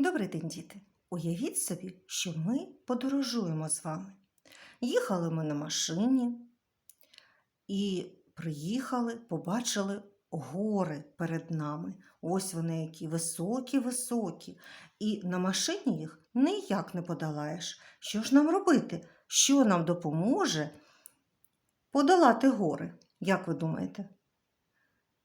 Добрий день, діти! Уявіть собі, що ми подорожуємо з вами. Їхали ми на машині і приїхали, побачили гори перед нами. Ось вони які високі-високі. І на машині їх ніяк не подолаєш. Що ж нам робити? Що нам допоможе подолати гори? Як ви думаєте?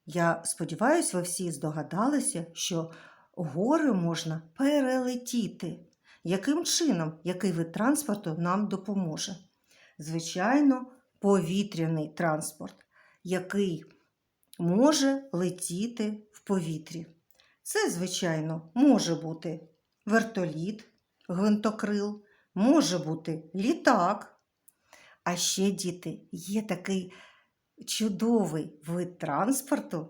Я сподіваюся, ви всі здогадалися, що гори можна перелетіти. Яким чином, який вид транспорту нам допоможе? Звичайно, повітряний транспорт, який може летіти в повітрі. Це, звичайно, може бути вертоліт, гвинтокрил, може бути літак. А ще, діти, є такий чудовий вид транспорту,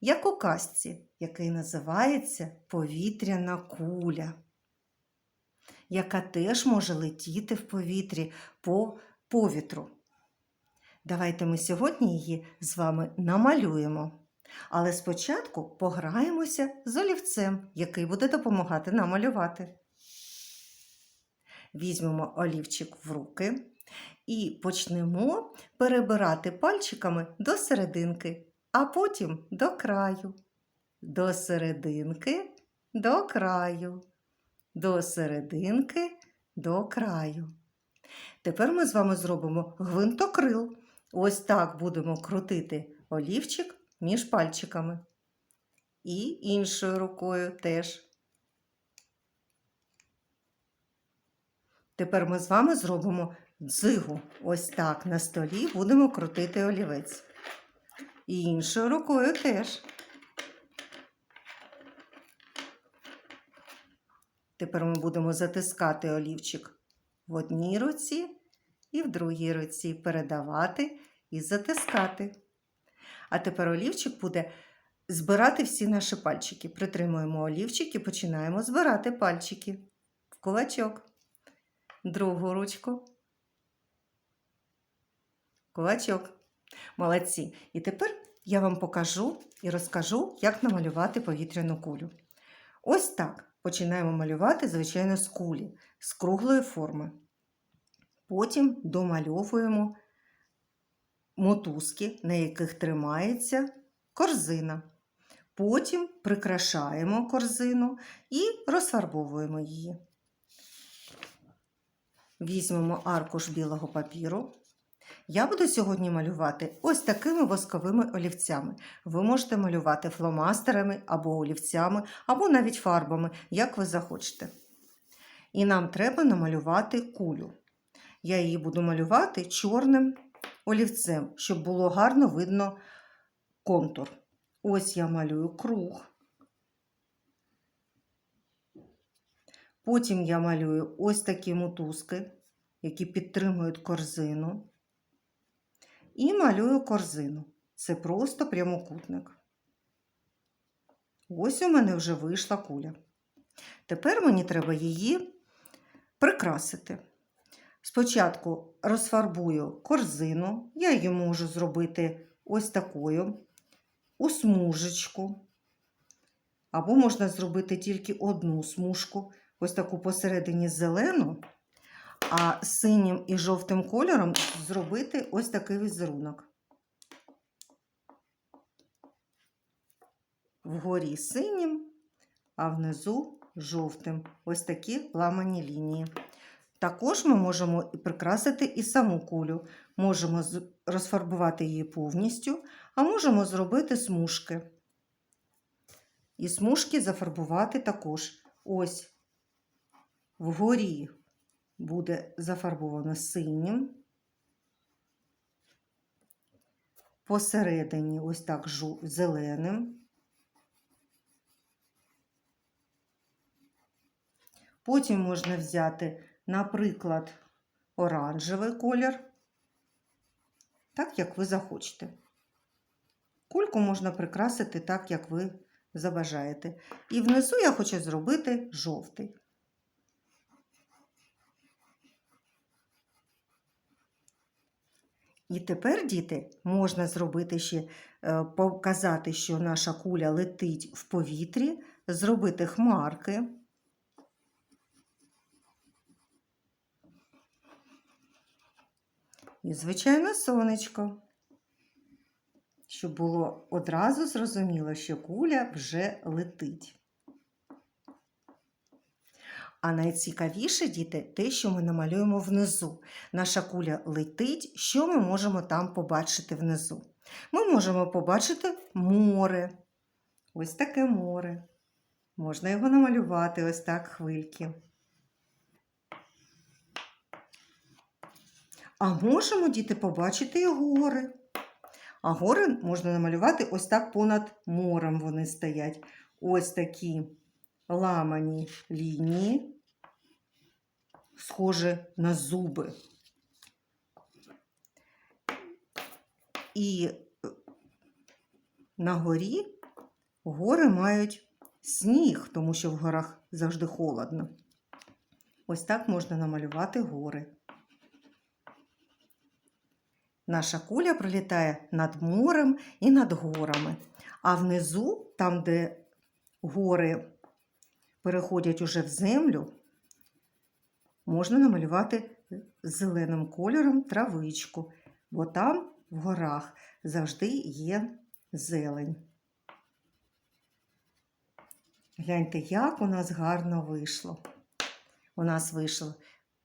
як у казці, який називається повітряна куля, яка теж може летіти в повітрі по повітру. Давайте ми сьогодні її з вами намалюємо. Але спочатку пограємося з олівцем, який буде допомагати нам малювати. Візьмемо олівчик в руки і почнемо перебирати пальчиками до серединки, а потім до краю. До серединки, до краю, до серединки, до краю. Тепер ми з вами зробимо гвинтокрил. Ось так будемо крутити олівчик між пальчиками. І іншою рукою теж. Тепер ми з вами зробимо дзигу. Ось так на столі будемо крутити олівець. І іншою рукою теж. Тепер ми будемо затискати олівчик в одній руці і в другій руці, передавати і затискати. А тепер олівчик буде збирати всі наші пальчики. Притримуємо олівчик і починаємо збирати пальчики в кулачок. Другу ручку. Кулачок. Молодці. І тепер я вам покажу і розкажу, як намалювати повітряну кулю. Ось так починаємо малювати, звичайно, з кулі, з круглої форми. Потім домальовуємо мотузки, на яких тримається корзина. Потім прикрашаємо корзину і розфарбовуємо її. Візьмемо аркуш білого папіру. Я буду сьогодні малювати ось такими восковими олівцями. Ви можете малювати фломастерами або олівцями, або навіть фарбами, як ви захочете. І нам треба намалювати кулю. Я її буду малювати чорним олівцем, щоб було гарно видно контур. Ось я малюю круг. Потім я малюю ось такі мотузки, які підтримують корзину. І малюю корзину. Це просто прямокутник. Ось у мене вже вийшла куля. Тепер мені треба її прикрасити. Спочатку розфарбую корзину, я її можу зробити ось такою, у смужечку. Або можна зробити тільки одну смужку, ось таку посередині зелену, а синім і жовтим кольором зробити ось такий візерунок. Вгорі синім, а внизу жовтим. Ось такі ламані лінії. Також ми можемо прикрасити і саму кулю. Можемо розфарбувати її повністю, а можемо зробити смужки. І смужки зафарбувати також. Ось вгорі буде зафарбовано синім. Посередині ось так зеленим. Потім можна взяти, наприклад, оранжевий колір, так, як ви захочете. Кульку можна прикрасити так, як ви забажаєте. І внизу я хочу зробити жовтий. І тепер, діти, можна зробити ще, е, показати, що наша куля летить в повітрі, зробити хмарки. І, звичайно, сонечко, щоб було одразу зрозуміло, що куля вже летить. А найцікавіше, діти, те, що ми намалюємо внизу. Наша куля летить, що ми можемо там побачити внизу? Ми можемо побачити море. Ось таке море. Можна його намалювати ось так хвильки. А можемо, діти, побачити і гори. А гори можна намалювати ось так понад морем вони стоять. Ось такі ламані лінії, схожі на зуби. І е, на горі гори мають сніг, тому що в горах завжди холодно. Ось так можна намалювати гори. Наша куля пролітає над морем і над горами. А внизу, там, де гори переходять уже в землю, можна намалювати зеленим кольором травичку, бо там в горах завжди є зелень. Гляньте, як у нас гарно вийшло. У нас вийшла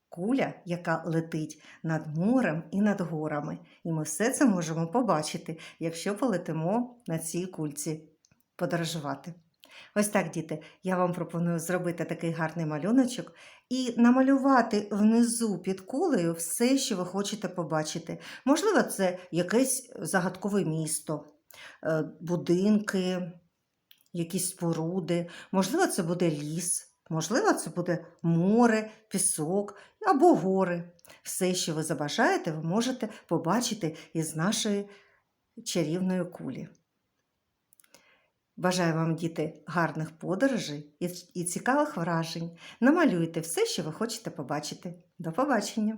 куля, яка летить над морем і над горами. І ми все це можемо побачити, якщо полетимо на цій кульці подорожувати. Ось так, діти, я вам пропоную зробити такий гарний малюночок і намалювати внизу під кулею все, що ви хочете побачити. Можливо, це якесь загадкове місто, е, будинки, якісь споруди, можливо, це буде ліс. Можливо, це буде море, пісок або гори. Все, що ви забажаєте, ви можете побачити із нашої чарівної кулі. Бажаю вам, діти, гарних подорожей і цікавих вражень. Намалюйте все, що ви хочете побачити. До побачення!